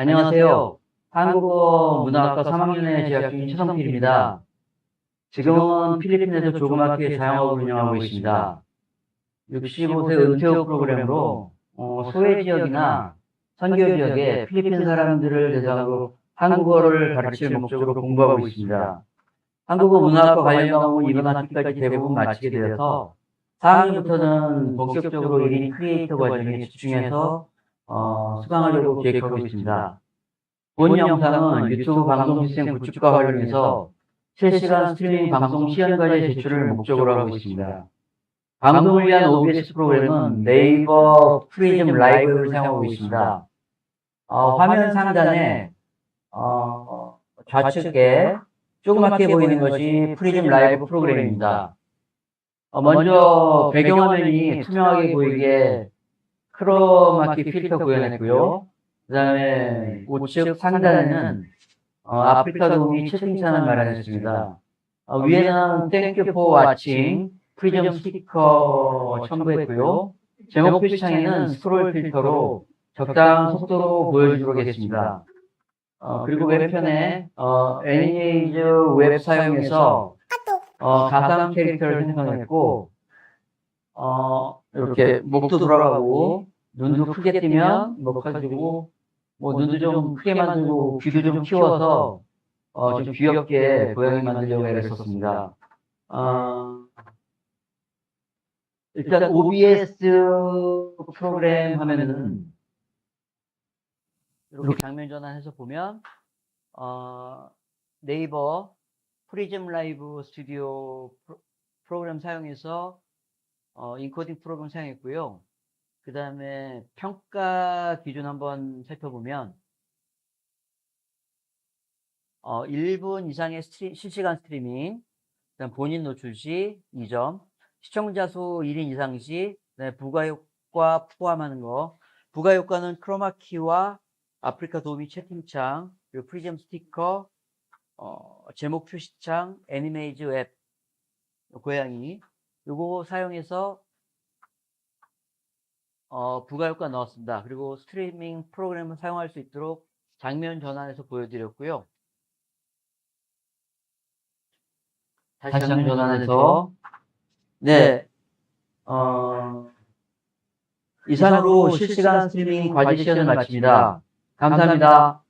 안녕하세요. 한국어 문화학과 3학년에 재학 중인 최성필입니다. 지금은 필리핀에서 조그맣게 자영업을 운영하고 있습니다. 65세 은퇴 후 프로그램으로 어, 소외 지역이나 선교 지역의 필리핀 사람들을 대상으로 한국어를 가르칠 목적으로 공부하고 있습니다. 한국어 문화학과 관련 과목은 이번 학기까지 대부분 마치게 되어서 4학년부터는 본격적으로 1인 크리에이터 과정에 집중해서 어, 수강하려고 계획하고 있습니다. 본 영상은 유튜브 방송 시스템 구축과 활용해서 실시간 스트리밍 방송 시연과제 제출을 목적으로 하고 있습니다. 방송을 위한 OBS 프로그램은 네이버 프리즘 라이브를 사용하고 있습니다. 어, 화면 상단에 어, 좌측에 조그맣게 보이는 것이 프리즘 라이브 프로그램입니다. 어, 먼저 배경화면이 투명하게 보이게 크로마키 필터 구현했고요. 그 다음에 우측 상단에는 어, 아프리카 도우미 채팅창을 마련했습니다. 어, 위에는 Thank you for watching 프리즘 스티커 첨부했고요. 제목 표시창에는 스크롤 필터로 적당한 속도로 보여주도록 하겠습니다. 어, 그리고 왼편에 어, 애니메이즈 웹 사용해서 어, 가상 캐릭터를 생성했고 어, 이렇게 목도 돌아가고 눈도 크게 뜨면 뭐 가지고 뭐 눈도 좀 크게 만들고 귀도 좀 키워서 어, 좀 귀엽게 고양이 만들려고 애썼습니다. 어, 일단 OBS 프로그램 하면은 이렇게 장면 전환해서 보면 어, 네이버 프리즘 라이브 스튜디오 프로- 프로그램 사용해서 어, 인코딩 프로그램 사용했고요. 그 다음에 평가 기준 한번 살펴보면 어, 1분 이상의 스트리- 실시간 스트리밍, 그다음 본인 노출 시 2점, 시청자 수 1인 이상 시, 부가효과 포함하는 거. 부가효과는 크로마키와 아프리카 도우미 채팅창, 그리고 프리즘 스티커, 어, 제목 표시창, 애니메이즈 앱, 고양이, 요거 사용해서 어, 부가효과 넣었습니다. 그리고 스트리밍 프로그램을 사용할 수 있도록 장면 전환해서 보여드렸고요. 다시 장면 전환해서 네, 어, 이상으로 실시간 스트리밍 과제 시연을 마칩니다. 감사합니다.